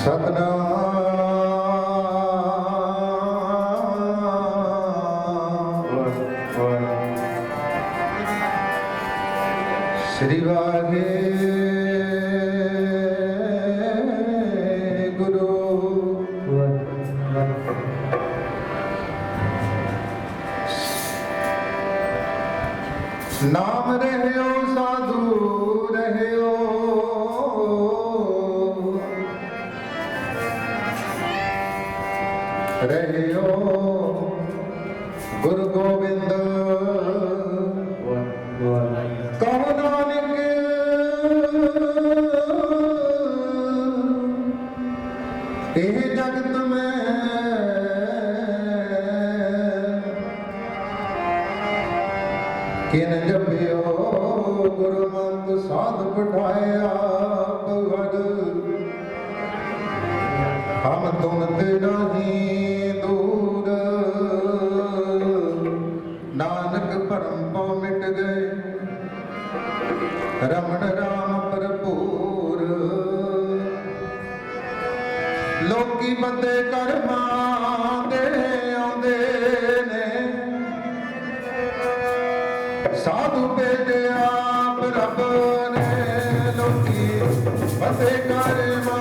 ਸ੍ਰੀ ਵਾਹਿਗੁਰੂ। ਗੁਰੂ ਨਾਮ ਰਹਿਓ ਸਾਧੂ। ਕਿਨ ਜਪਿਓ, ਗੁਰਮੰਤ ਸਾਧ ਪਠਾਇਆ ਭਗਤ ਹਮ ਨਾਨਕ ਭਰਮ ਪਉ ਮਿਟ ਗਏ। ਰਮਣ ਰਾਮ ਭਰਪੂਰ। ਲੋਕੀ ਬੰਦੇ ਕਰਮਾਂ ਦੇ ਆਉਂਦੇ ਸਾਧੂ ਭੇਟਿਆ ਪ੍ਰਭ ਨੇ ਲੋਕੀ ਫਤਿਹ ਕਰ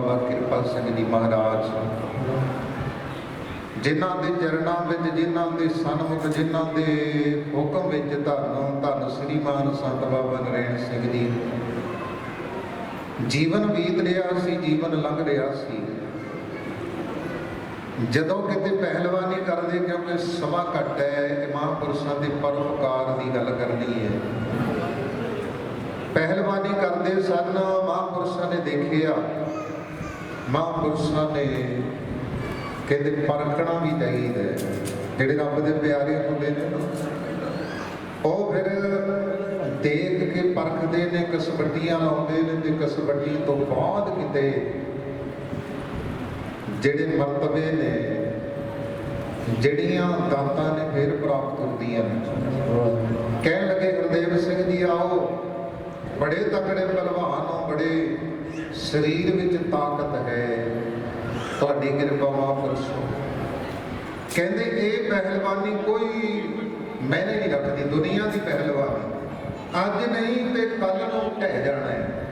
ਬਾਬਾ ਕਿਰਪਾ ਸਿੰਘ ਜੀ ਮਹਾਰਾਜ। ਜਿਨ੍ਹਾਂ ਦੇ ਚਰਨਾਂ ਵਿੱਚ, ਜਿਨ੍ਹਾਂ ਦੇ ਸਨਮੁਖ, ਜਿਨ੍ਹਾਂ ਦੇ ਹੁਕਮ ਵਿੱਚ ਧੰਨ ਧੰਨ ਸ੍ਰੀਮਾਨ ਸੰਤ ਬਾਬਾ ਨਰੈਣ ਸਿੰਘ ਜੀ। ਜੀਵਨ ਬੀਤ ਰਿਹਾ ਸੀ, ਜੀਵਨ ਲੰਘ ਰਿਹਾ ਸੀ। ਜਦੋਂ ਕਿਤੇ ਪਹਿਲਵਾਨੀ ਕਰਦੇ, ਕਿਉਂਕਿ ਸਮਾਂ ਘੱਟ ਹੈ ਇਮਾਮ ਮਹਾਂਪੁਰਸ਼ਾਂ ਦੇ ਪਰਉਪਕਾਰ ਦੀ ਗੱਲ ਕਰਨੀ ਹੈ। ਪਹਿਲਵਾਨੀ ਕਰਦੇ ਸਨ, ਮਹਾਂਪੁਰਸ਼ਾਂ ਨੇ ਦੇਖਿਆ ਮਹਾਂਪੁਰਸ਼ਾਂ ਨੇ ਕਹਿੰਦੇ ਪਰਖਣਾ ਵੀ ਚਾਹੀਦਾ ਜਿਹੜੇ ਰੱਬ ਦੇ ਪਿਆਰੇ ਹੁੰਦੇ ਨੇ ਉਹ ਫਿਰ ਦੇਖ ਕੇ ਪਰਖਦੇ ਨੇ ਕਸਬੱਟੀਆਂ ਲਾਉਂਦੇ ਨੇ ਤੇ ਕਸਬੱਟੀ ਤੋਂ ਬਾਅਦ ਕਿਤੇ ਜਿਹੜੇ ਮਰਤਬੇ ਨੇ, ਜਿਹੜੀਆਂ ਦਾਤਾਂ ਨੇ ਫਿਰ ਪ੍ਰਾਪਤ ਹੁੰਦੀਆਂ ਨੇ। ਕਹਿਣ ਲੱਗੇ ਗੁਰਦੇਵ ਸਿੰਘ ਜੀ, ਆਓ, ਬੜੇ ਤਕੜੇ ਪਹਿਲਵਾਨ ਹੋ, ਬੜੇ ਸਰੀਰ ਵਿੱਚ ਤਾਕਤ ਹੈ, ਤੁਹਾਡੀ ਕਿਰਪਾ ਮਹਾਂਪੁਰਸ਼ੋ ਕਹਿੰਦੇ ਇਹ ਪਹਿਲਵਾਨੀ ਕੋਈ ਮੈਨੇ ਨਹੀਂ ਰੱਖਦੀ, ਦੁਨੀਆ ਦੀ ਪਹਿਲਵਾਨੀ। ਅੱਜ ਨਹੀਂ ਤੇ ਕੱਲ ਨੂੰ ਢਹਿ ਜਾਣਾ ਹੈ।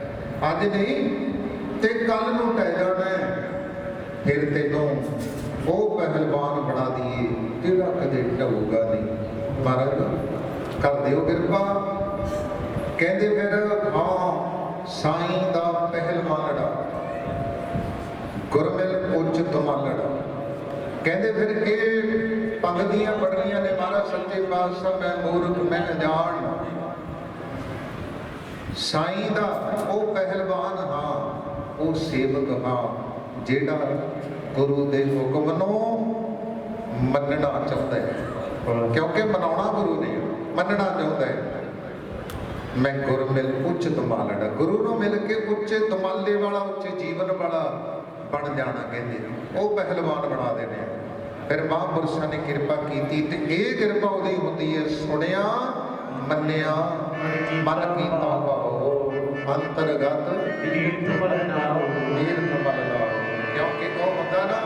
ਅੱਜ ਨਹੀਂ ਤੇ ਕੱਲ ਨੂੰ ਢਹਿ ਜਾਣਾ ਹੈ। ਫਿਰ ਤੈਨੂੰ ਉਹ ਪਹਿਲਵਾਨ ਬਣਾ ਦਈਏ ਜਿਹੜਾ ਕਦੇ ਢਹੂਗਾ ਨਹੀਂ। ਮਹਾਰਾਜ, ਕਰ ਦਿਓ ਕਿਰਪਾ। ਕਹਿੰਦੇ ਫਿਰ, ਹਾਂ ਸਾਈਂ ਦਾ ਪਹਿਲਵਾਨੜਾ ਗੁਰਮਿਲ ਉੱਚ ਤੁਮਾਲੜਾ ਕਹਿੰਦੇ ਫਿਰ ਇਹ ਪੰਗਤੀਆਂ ਪੜ੍ਹਨੀਆਂ ਨੇ ਮਹਾਰਾਜ ਸੱਚੇ ਪਾਤਸ਼ਾਹ ਮੈਂ ਮੂਰਖ ਮੈਂ ਅਜਾਣ। ਸਾਈਂ ਦਾ ਉਹ ਪਹਿਲਵਾਨ ਹਾਂ ਉਹ ਸੇਵਕ ਹਾਂ ਜਿਹੜਾ ਗੁਰੂ ਦੇ ਹੁਕਮ ਨੂੰ ਮੰਨਣਾ ਚਾਹੁੰਦਾ ਹੈ। ਕਿਉਂਕਿ ਮਨਾਉਣਾ ਗੁਰੂ ਨੇ ਮੰਨਣਾ ਚਾਹੁੰਦਾ ਹੈ। ਮੈਂ ਗੁਰ ਮਿਲ ਉੱਚ ਤਮਾਲੜਾ ਗੁਰੂ ਨੂੰ ਮਿਲ ਕੇ ਉੱਚੇ ਤਮਾਲੇ ਵਾਲਾ, ਉੱਚੇ ਜੀਵਨ ਵਾਲਾ ਬਣ ਜਾਣਾ ਕਹਿੰਦੇ ਉਹ ਪਹਿਲਵਾਨ ਬਣਾ ਦੇਣੇ ਫਿਰ ਮਹਾਂਪੁਰਸ਼ਾਂ ਨੇ ਕਿਰਪਾ ਕੀਤੀ ਤੇ ਇਹ ਕਿਰਪਾ ਉਹਦੀ ਹੁੰਦੀ ਹੈ, ਸੁਣਿਆ, ਮੰਨਿਆ, ਮਨ ਕੀਤਾ ਭਾਉ ਅੰਤਰਗਤ ਤੀਰਥ ਮਲਨਾਓ ਤੀਰਥ ਮਲ ਕਿਉਂਕਿ ਉਹ ਹੁੰਦਾ ਨਾ,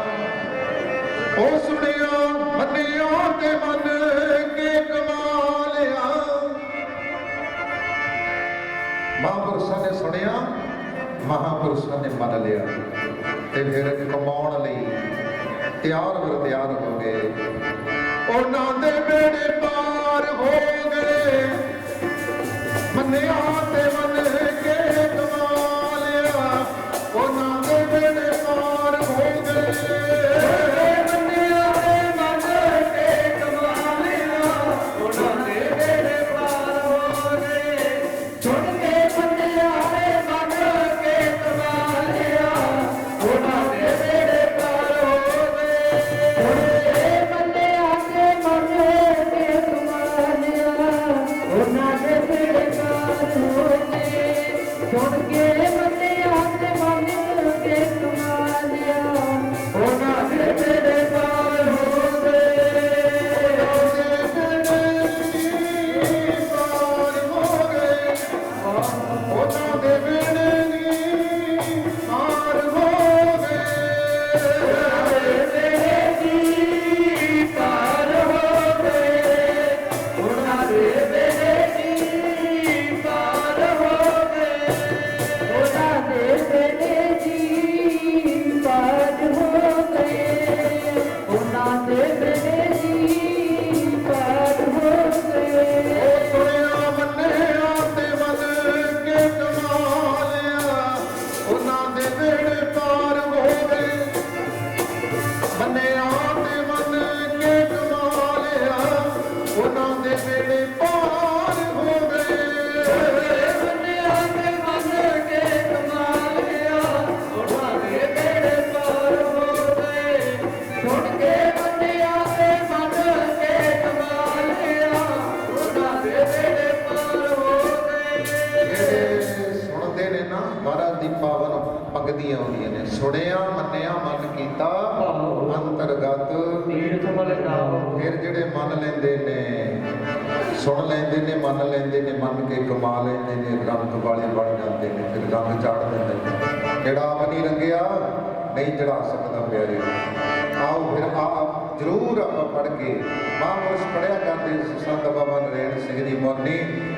ਉਹ ਸੁਣਿਆ, ਮੰਨਿਆ ਤੇ ਮਨ। ਮਹਾਂਪੁਰਸ਼ਾਂ ਨੇ ਸੁਣਿਆ, ਮਹਾਂਪੁਰਸ਼ਾਂ ਨੇ ਮੰਨ ਲਿਆ ਤੇ ਫਿਰ ਕਮਾਉਣ ਲਈ ਤਿਆਰ ਵਰ ਤਿਆਰ ਹੋ ਗਏ। ਉਹਨਾਂ ਦੇ ਬੇੜੇ ਪਾਰ ਹੋ ਗਏ। ਮੰਨਿਆ ਤੇ Johnny ਉਹਨਾਂ ਦੇ ਬੇੜੇ ਪਾਰ ਹੋ ਗਏ ਮੰਨਿਆ ਤੇ ਮੰਨ ਕੇ ਕਮਾ ਲਿਆ। ਉਹਨਾਂ ਦੇ ਬੇੜੇ ਪਾਰ ਹੋ ਗਏ ਜਿਹੜੇ ਸੁਣਦੇ ਨੇ ਨਾ ਮਹਾਰਾਜ ਦੀ ਪਾਵਨ ਪੰਗਤੀਆਂ ਆਉਂਦੀਆਂ ਨੇ। ਸੁਣਿਆ, ਮੰਨਿਆ, ਮਨ ਕੀਤਾ, ਅੰਤਰਗਤ। ਫਿਰ ਜਿਹੜੇ ਮੰਨ ਲੈਂਦੇ ਨੇ, ਸੁਣ ਲੈਂਦੇ ਨੇ, ਮੰਨ ਲੈਂਦੇ ਨੇ, ਮੰਨ ਕੇ ਕਮਾ ਲੈਂਦੇ ਨੇ, ਰੰਗ ਵਾਲੇ ਬਣ ਜਾਂਦੇ ਨੇ, ਫਿਰ ਰੰਗ ਚਾੜ ਦਿੰਦੇ ਨੇ। ਜਿਹੜਾ ਆਪ ਨਹੀਂ ਰੰਗਿਆ? ਨਹੀਂ ਚੜਾ ਸਕਦਾ ਪਿਆਰੇ। ਆਓ ਫਿਰ ਆਪ ਜਰੂਰ ਆਪਾਂ ਪੜ ਕੇ ਮਹਾਂਪੁਰਸ਼ ਪੜਿਆ ਕਰਦੇ ਸੰਤ ਬਾਬਾ ਨਰੈਣ ਸਿੰਘ ਜੀ ਮੋਨੀ,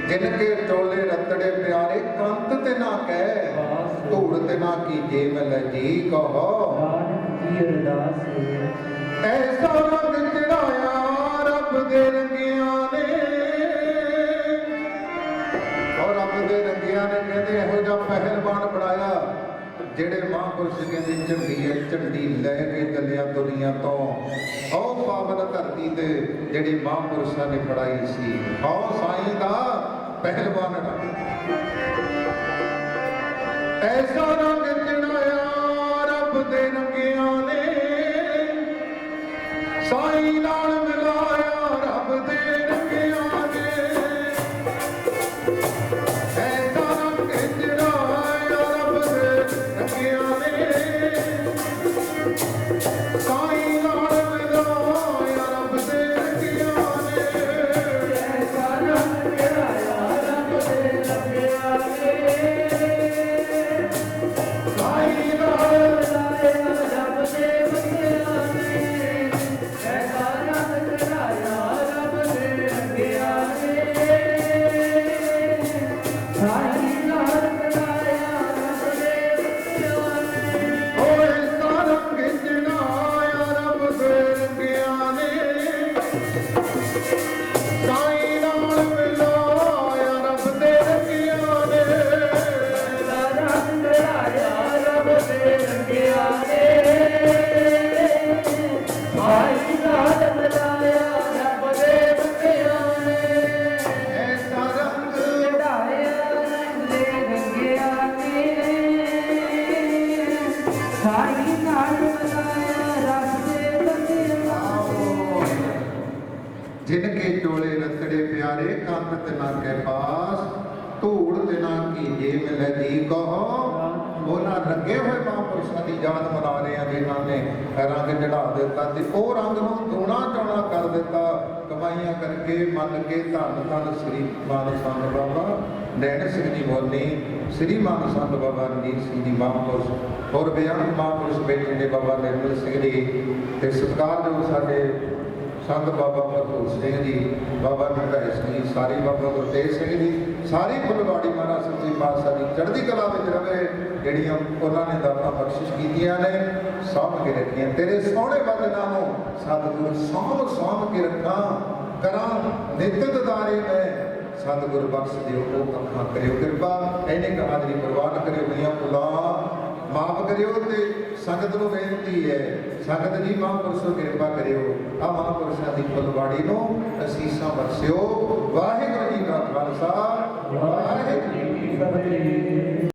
ਜਿਨ ਕੇ ਟੋਲੇ ਰਤੜੇ ਪਿਆਰੇ, ਕੰਤ ਤੇ ਨਾ ਕਹਿ। ਧੂੜ ਤੇ ਨਾ ਕੀਜੇ ਮੈਂ ਜੀ ਕਹੋ। ਐਸਾ ਰੰਗ ਚੜਾਇਆ ਰੱਬ ਦੇ ਰੰਗਿਆਂ ਨੇ। ਔਰ ਰੱਬ ਦੇ ਰੰਗਿਆਂ ਨੇ ਕਹਿੰਦੇ ਇਹੋ ਜਿਹਾ ਪਹਿਲਵਾਨ ਬਣਾਇਆ ਜਿਹੜੇ ਮਹਾਂਪੁਰਸ਼ ਕਹਿੰਦੇ ਝੰਡੀ ਹੈ ਝੰਡੀ ਲੈ ਕੇ ਚੱਲਿਆ ਦੁਨੀਆ ਤੋਂ। ਉਹ ਪਾਵਨ ਧਰਤੀ ਤੇ ਜਿਹੜੀ ਮਹਾਂਪੁਰਸ਼ਾਂ ਨੇ ਫੜਾਈ ਸੀ। ਆਓ ਸਾਈਂ ਦਾ ਪਹਿਲਵਾਨ ਐਸਾ ਰੰਗ ਚੜਾਇਆ ਰੱਬ ਦੇ ਰੰਗਿਆਂ ਨੇ। ਸਾਈਂ ਨਾਲ ਮਿਲਾਇਆ ਰਤੜੇ ਪਿਆਰੇ ਕੰਤ ਤੇ ਨਾ ਕੇ ਪਾਸ, ਧੂੜ ਤੇ ਨਾ ਕੀ ਉਹਨਾਂ ਰੰਗੇ ਹੋਏ ਮਹਾਂਪੁਰਸ਼ਾਂ ਦੀ ਯਾਦ ਮਨਾ ਰਹੇ ਆ ਜਿਨ੍ਹਾਂ ਨੇ ਰੰਗ ਚੜਾ ਦਿੱਤਾ ਤੇ ਉਹ ਰੰਗ ਨੂੰ ਦੂਣਾ ਚੌਣਾ ਕਰ ਦਿੱਤਾ। ਕਮਾਈਆਂ ਕਰਕੇ ਮੰਨ ਕੇ ਧੰਨ ਧੰਨ ਸ੍ਰੀ ਮਾਨ ਸੰਤ ਬਾਬਾ ਨੈਣ ਸਿੰਘ ਜੀ ਬੋਲੀ, ਸ੍ਰੀ ਮਾਨ ਸੰਤ ਬਾਬਾ ਰਣਜੀਤ ਸਿੰਘ ਜੀ ਮਹਾਂਪੁਰਸ਼, ਹੋਰ ਬਿਆਨ ਮਹਾਂਪੁਰਸ਼ ਬੇਟੇ ਨੇ ਬਾਬਾ ਨਿਰਮਲ ਸਿੰਘ ਜੀ। ਤੇ ਸਤਿਕਾਰਯੋਗ ਸਾਡੇ ਸੰਤ ਬਾਬਾ ਭਰਪੂਰ ਸਿੰਘ ਜੀ, ਬਾਬਾ ਨੰਦਾ ਸਿੰਘ ਜੀ, ਸਾਰੇ ਬਾਬਾ ਗੁਰਤੇਜ ਸਿੰਘ ਜੀ, ਸਾਰੇ ਫੁੱਲਵਾੜੀ ਮਹਾਰਾਜ ਸੱਚੇ ਪਾਤਸ਼ਾਹ ਦੀ ਚੜ੍ਹਦੀ ਕਲਾ ਵਿੱਚ ਰਵੇ, ਜਿਹੜੀਆਂ ਉਹਨਾਂ ਨੇ ਦਾਤਾਂ ਬਖਸ਼ਿਸ਼ ਕੀਤੀਆਂ ਨੇ, ਸਾਂਭ ਕੇ ਰੱਖੀਆਂ। ਤੇਰੇ ਸੋਹਣੇ ਬਦਨਾਂ ਨੂੰ ਸਤਿਗੁਰ, ਸਾਂਭ ਸਾਂਭ ਕੇ ਰੱਖਾਂ, ਕਰਾਂ ਨਿਤ ਦਾਰੇ ਮੈਂ। ਸਤਿਗੁਰ ਬਖਸ਼ ਦਿਓ, ਉਹ ਅੱਖਾਂ ਕਰਿਓ ਕਿਰਪਾ ਇਹਨੇ ਕਹਾ ਦੀ ਪਰਵਾਹ ਕਰਿਓ ਮੀਆਂ ਪੁਲਾ ਮਾਫ ਕਰਿਓ ਤੇ ਸੰਗਤ ਨੂੰ ਬੇਨਤੀ ਹੈ, ਸੰਗਤ ਜੀ ਮਹਾਂਪੁਰਸ਼ੋ ਕਿਰਪਾ ਕਰਿਓ। ਆ ਮਹਾਂਪੁਰਸ਼ਾਂ ਦੀ ਫੁੱਲਵਾੜੀ ਨੂੰ ਅਸੀਸਾਂ ਬਖਸ਼ਿਓ। ਵਾਹਿਗੁਰੂ ਜੀ ਕਾ ਖਾਲਸਾ, ਵਾਹਿਗੁਰੂ ਜੀ ਕੀ ਫਤਿਹ।